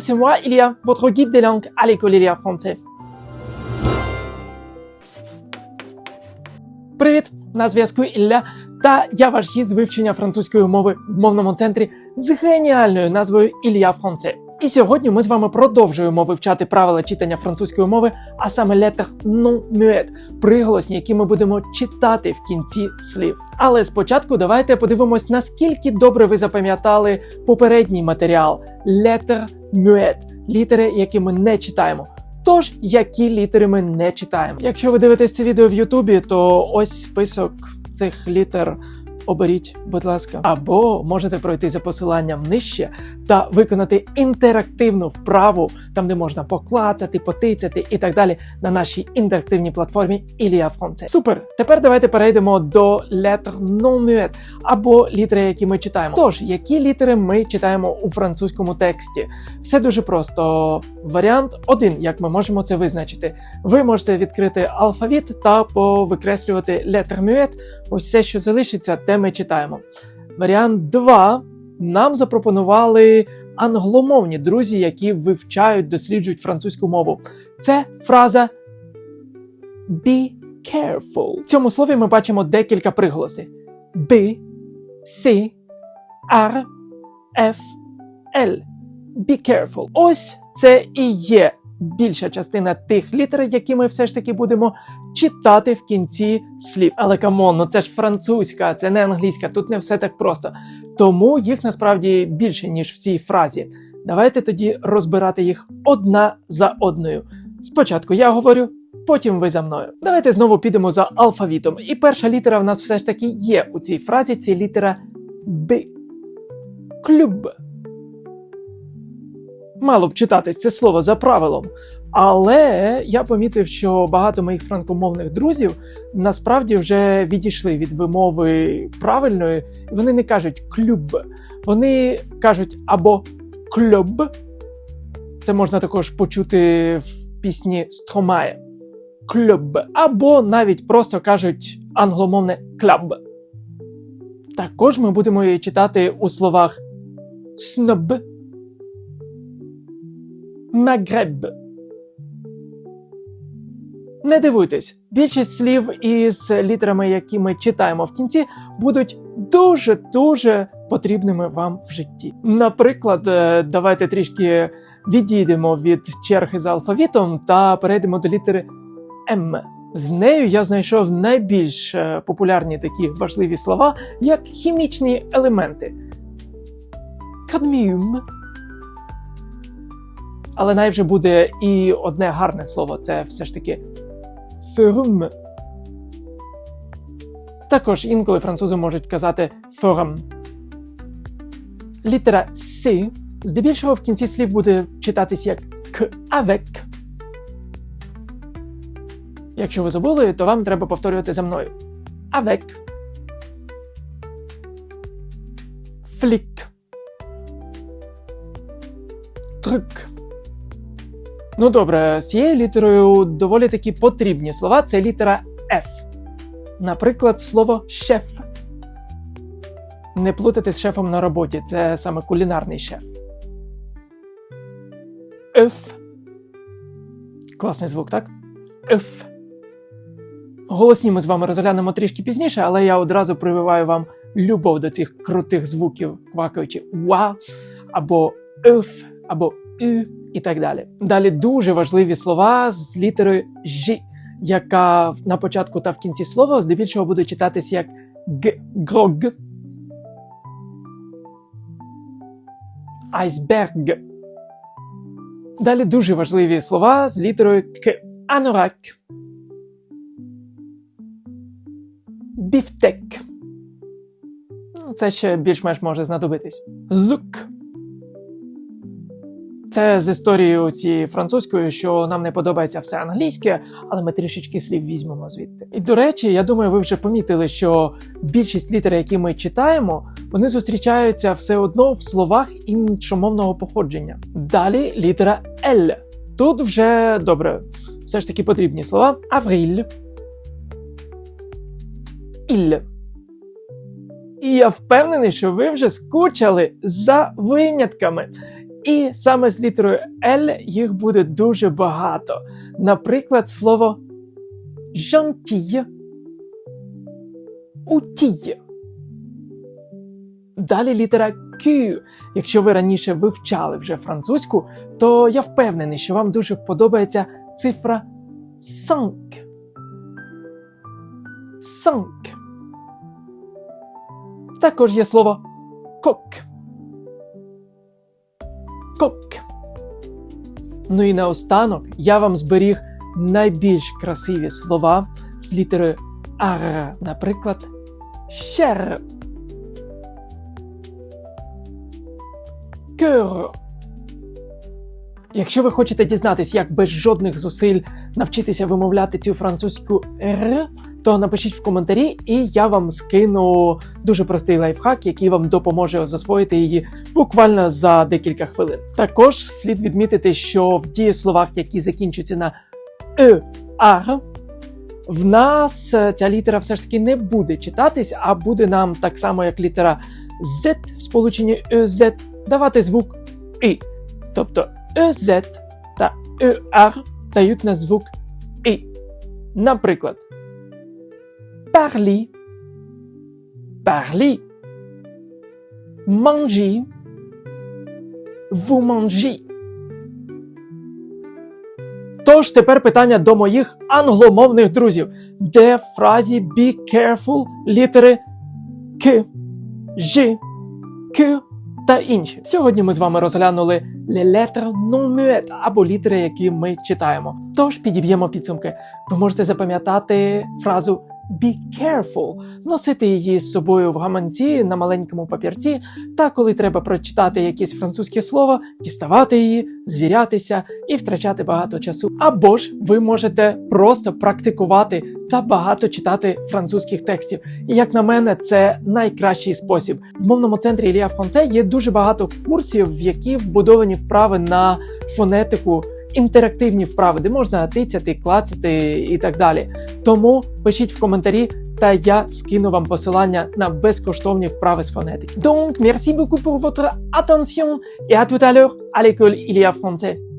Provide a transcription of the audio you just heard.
c'est moi, Ilia, votre guide des langues à l'école Ilia Français. Привіт! На зв'язку Ілля, та я ваш гід з вивчення французької мови в мовному центрі з геніальною назвою Ілля Франце. І сьогодні ми з вами продовжуємо вивчати правила читання французької мови, а саме летер non muet, приголосні, які ми будемо читати в кінці слів. Але спочатку давайте подивимось, наскільки добре ви запам'ятали попередній матеріал летер muet, літери, які ми не читаємо. Тож, які літери ми не читаємо. Якщо ви дивитесь це відео в Ютубі, то ось список цих літер. Оберіть, будь ласка, або можете пройти за посиланням нижче та виконати інтерактивну вправу, там де можна поклацати, потицяти і так далі на нашій інтерактивній платформі Ілія Фронце. Супер! Тепер давайте перейдемо до летер non або літери, які ми читаємо. Тож, які літери ми читаємо у французькому тексті? Все дуже просто. Варіант один, як ми можемо це визначити. Ви можете відкрити алфавіт та повикреслювати летер muet, ось все, що залишиться, те ми читаємо. Варіант 2. Нам запропонували англомовні друзі, які вивчають, досліджують французьку мову. Це фраза be careful. В цьому слові ми бачимо декілька приголосів: B, C, R, F, L. Be careful. Ось це і є більша частина тих літер, які ми все ж таки будемо читати в кінці слів. Але камон, ну це ж французька, це не англійська, тут не все так просто. Тому їх насправді більше, ніж в цій фразі. Давайте тоді розбирати їх одна за одною. Спочатку я говорю, потім ви за мною. Давайте знову підемо за алфавітом. І перша літера в нас все ж таки є у цій фразі. Це літера Б. Клюб. Мало б читатись це слово за правилом. Але я помітив, що багато моїх франкомовних друзів насправді вже відійшли від вимови правильної, вони не кажуть клюб, вони кажуть або кльоб. Це можна також почути в пісні Стромає. Кльоб. Або навіть просто кажуть англомовне клаб. Також ми будемо її читати у словах сноб, магреб. Не дивуйтесь, більшість слів із літерами, які ми читаємо в кінці, будуть дуже-дуже потрібними вам в житті. Наприклад, е, давайте трішки відійдемо від черги за алфавітом та перейдемо до літери М. З нею я знайшов найбільш е, популярні такі важливі слова, як хімічні елементи. Кадміум. Але найвже буде і одне гарне слово це все ж таки ферум. Також інколи французи можуть казати форум. Літера С здебільшого в кінці слів буде читатись як к avec. Якщо ви забули, то вам треба повторювати за мною. Avec. Флік. Трюк. Ну добре, з цією літерою доволі такі потрібні слова. Це літера F. Наприклад, слово шеф. Не плутати з шефом на роботі, це саме кулінарний шеф. Ф. Класний звук, так? Ф. Голосні ми з вами розглянемо трішки пізніше, але я одразу прививаю вам любов до цих крутих звуків, квакаючи ва, або «ф», або «ю» і так далі. Далі дуже важливі слова з літерою «ж», яка на початку та в кінці слова здебільшого буде читатись як «г», «грог», «айсберг». Далі дуже важливі слова з літерою «к», «анорак», «біфтек». Це ще більш-менш може знадобитись. Look. Це з історією цієї французької, що нам не подобається все англійське, але ми трішечки слів візьмемо звідти. І до речі, я думаю, ви вже помітили, що більшість літер, які ми читаємо, вони зустрічаються все одно в словах іншомовного походження. Далі літера L. Тут вже добре, все ж таки потрібні слова: Авріль, Іль. І я впевнений, що ви вже скучали за винятками. І саме з літерою L їх буде дуже багато. Наприклад, слово gentil, outil. Далі літера Q. Якщо ви раніше вивчали вже французьку, то я впевнений, що вам дуже подобається цифра 5. 5. Також є слово кок. Кок. Ну і наостанок я вам зберіг найбільш красиві слова з літерою R, наприклад, cher. Cœur. Якщо ви хочете дізнатись, як без жодних зусиль навчитися вимовляти цю французьку «р», то напишіть в коментарі, і я вам скину дуже простий лайфхак, який вам допоможе засвоїти її буквально за декілька хвилин. Також слід відмітити, що в дієсловах, які закінчуються на «е», «ар», в нас е, ця літера все ж таки не буде читатись, а буде нам так само, як літера Z в сполученні «ез», давати звук «и». Тобто «ез» та «er» дають на звук «и». Наприклад, parli, parli, mangi, vous mangez. Тож тепер питання до моїх англомовних друзів, де в фразі be careful літери К, Ж, К та інші. Сьогодні ми з вами розглянули les lettres non або літери, які ми читаємо. Тож підіб'ємо підсумки. Ви можете запам'ятати фразу be careful, носити її з собою в гаманці на маленькому папірці, та коли треба прочитати якесь французьке слово, діставати її, звірятися і втрачати багато часу. Або ж ви можете просто практикувати та багато читати французьких текстів. Як на мене, це найкращий спосіб. В мовному центрі Ілія Франце є дуже багато курсів, в які вбудовані вправи на фонетику. Інтерактивні вправи, де можна тицяти, клацати і так далі. Тому пишіть в коментарі, та я скину вам посилання на безкоштовні вправи з фонетики. Donc, merci beaucoup pour votre attention et à tout à l'heure à l'école Ilia Français.